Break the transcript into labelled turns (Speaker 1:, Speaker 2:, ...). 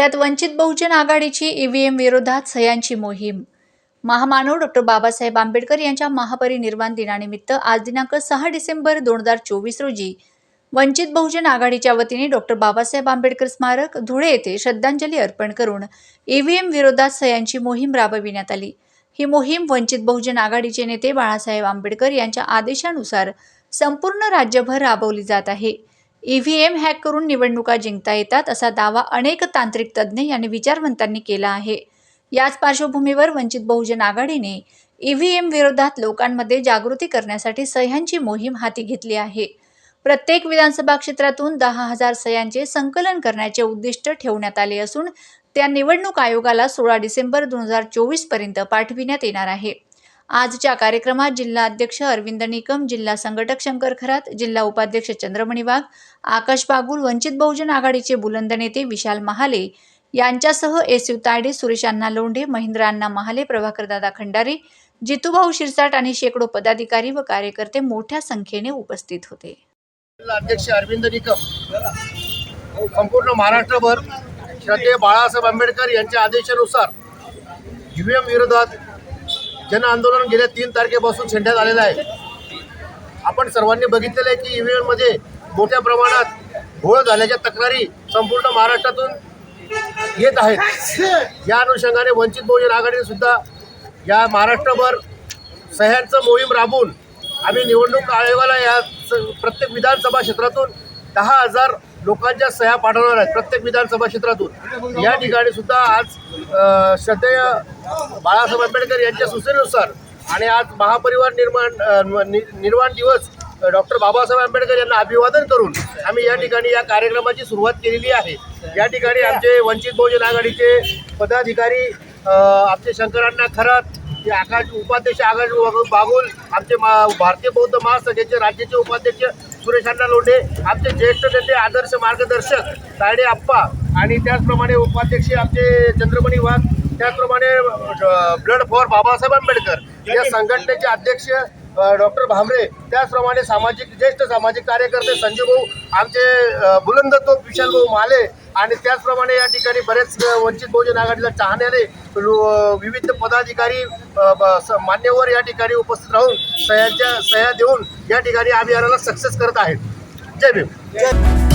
Speaker 1: धुळ्यात वंचित बहुजन आघाडीची ईव्हीएम विरोधात सह्यांची मोहीम. महामानव डॉक्टर बाबासाहेब आंबेडकर यांच्या महापरिनिर्वाण दिनानिमित्त आज दिनांक सहा डिसेंबर दोन हजार चोवीस रोजी वंचित बहुजन आघाडीच्या वतीने डॉक्टर बाबासाहेब आंबेडकर स्मारक धुळे येथे श्रद्धांजली अर्पण करून ईव्हीएम विरोधात सह्यांची मोहीम राबविण्यात आली. ही मोहीम वंचित बहुजन आघाडीचे नेते बाळासाहेब आंबेडकर यांच्या आदेशानुसार संपूर्ण राज्यभर राबवली जात आहे. ईव्हीएम हॅक करून निवडणुका जिंकता येतात असा दावा अनेक तांत्रिक तज्ज्ञ आणि विचारवंतांनी केला आहे. याच पार्श्वभूमीवर वंचित बहुजन आघाडीने ईव्हीएम विरोधात लोकांमध्ये जागृती करण्यासाठी सह्यांची मोहीम हाती घेतली आहे. प्रत्येक विधानसभा क्षेत्रातून दहा हजार सह्यांचे संकलन करण्याचे उद्दिष्ट ठेवण्यात आले असून त्या निवडणूक आयोगाला सोळा डिसेंबर दोन हजार चोवीसपर्यंत पाठविण्यात येणार आहे. आजच्या कार्यक्रमात जिल्हा अध्यक्ष अरविंद निकम जिल्हा संघटक शंकर खरात जिल्हा उपाध्यक्ष चंद्रमणी वाघ आकाश बागुल वंचित बहुजन आघाडीचे बुलंद नेते विशाल महाले यांच्यासह एस यू तायडे सुरेश अण्णा लोंढे महेंद्र अण्णा महाले प्रभाकरदादा खंडारे जितूभाऊ शिरसाट आणि शेकडो पदाधिकारी व कार्यकर्ते मोठ्या संख्येने उपस्थित होते.
Speaker 2: अध्यक्ष अरविंद निकम संपूर्ण महाराष्ट्रभर श्रद्धेय बाळासाहेब आंबेडकर यांच्या आदेशानुसार ईव्हीएम विरोधात जन आंदोलन गेल्या तीन तारखेपासून छेडण्यात आलेलं आहे. आपण सर्वांनी बघितलेलं आहे की ईव्हीएममध्ये मोठ्या प्रमाणात घोळ झाल्याच्या तक्रारी संपूर्ण महाराष्ट्रातून येत आहेत. या अनुषंगाने वंचित बहुजन आघाडीने सुद्धा या महाराष्ट्रभर सह्यांचं मोहीम राबवून आम्ही निवडणूक आयोगाला या स- प्रत्येक विधानसभा क्षेत्रातून दहा हजार लोकांच्या सह्या पाठवणार आहेत प्रत्येक विधानसभा क्षेत्रातून. या ठिकाणी सुद्धा आज श्रद्धेय बाळासाहेब आंबेडकर यांच्या सूचनेनुसार आणि आज महापरिवार निर्माण निर्माण नि- दिवस डॉक्टर बाबासाहेब आंबेडकर यांना अभिवादन करून आम्ही या ठिकाणी या कार्यक्रमाची सुरुवात केलेली आहे. या ठिकाणी आमचे वंचित बहुजन आघाडीचे पदाधिकारी आमचे शंकरांना खरात हे आकाश उपाध्यक्ष आकाश बागुल आमचे मा भारतीय बौद्ध महासंघाचे राज्याचे उपाध्यक्ष सुरेश अण्णा लोंढे. आमचे ज्येष्ठ नेते आदर्श मार्गदर्शक तायडे आप्पा आणि त्याचप्रमाणे उपाध्यक्ष आमचे चंद्रमणी वाघ त्याचप्रमाणे ब्लड फॉर बाबासाहेब आंबेडकर या संघटनेचे अध्यक्ष डॉक्टर भामरे त्याचप्रमाणे सामाजिक ज्येष्ठ सामाजिक कार्यकर्ते संजय भाऊ आमचे बुलंदत्व बुलंद विशाल भाऊ माले आणि त्याचप्रमाणे या ठिकाणी बरेच वंचित बहुजन आघाडीला चाहणारे विविध पदाधिकारी मान्यवर या ठिकाणी उपस्थित राहून सह्यांच्या सह्या देऊन या ठिकाणी अभियानाला सक्सेस करत आहेत. जय भीम.